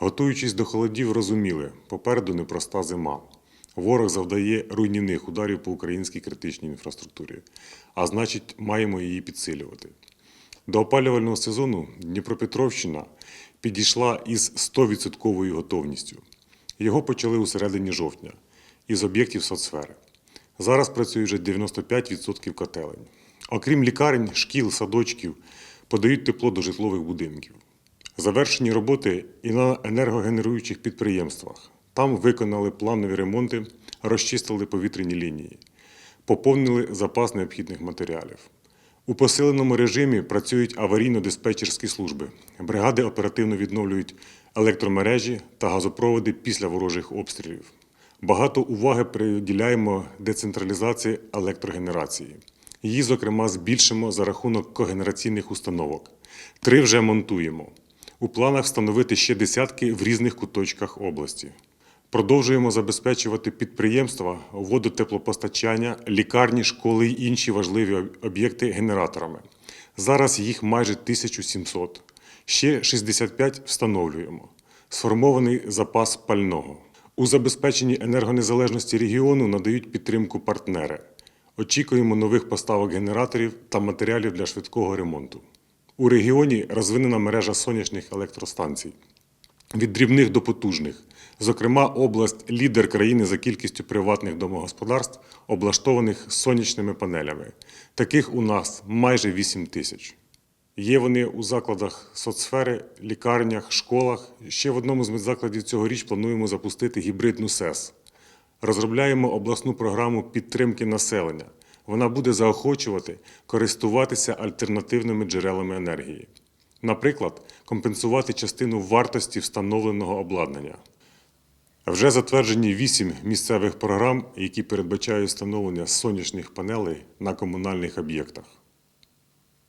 Готуючись до холодів, розуміли, попереду непроста зима. Ворог завдає руйнівних ударів по українській критичній інфраструктурі, а значить, маємо її підсилювати. До опалювального сезону Дніпропетровщина підійшла із 100% готовністю. Його почали у середині жовтня із об'єктів соцсфери. Зараз працює вже 95% котелень. Окрім лікарень, шкіл, садочків, подають тепло до житлових будинків. Завершені роботи і на енергогенеруючих підприємствах. Там виконали планові ремонти, розчистили повітряні лінії, поповнили запас необхідних матеріалів. У посиленому режимі працюють аварійно-диспетчерські служби. Бригади оперативно відновлюють електромережі та газопроводи після ворожих обстрілів. Багато уваги приділяємо децентралізації електрогенерації. Її, зокрема, збільшимо за рахунок когенераційних установок. Три вже монтуємо. У планах встановити ще десятки в різних куточках області. Продовжуємо забезпечувати підприємства, водотеплопостачання, лікарні, школи й інші важливі об'єкти генераторами. Зараз їх майже 1700. Ще 65 встановлюємо. Сформований запас пального. У забезпеченні енергонезалежності регіону надають підтримку партнери. Очікуємо нових поставок генераторів та матеріалів для швидкого ремонту. У регіоні розвинена мережа сонячних електростанцій від дрібних до потужних. Зокрема, область лідер країни за кількістю приватних домогосподарств, облаштованих сонячними панелями. Таких у нас майже 8 тисяч. Є вони у закладах соцсфери, лікарнях, школах. Ще в одному з медзакладів цьогоріч плануємо запустити гібридну СЕС. Розробляємо обласну програму підтримки населення. Вона буде заохочувати користуватися альтернативними джерелами енергії. Наприклад, компенсувати частину вартості встановленого обладнання. Вже затверджені вісім місцевих програм, які передбачають встановлення сонячних панелей на комунальних об'єктах.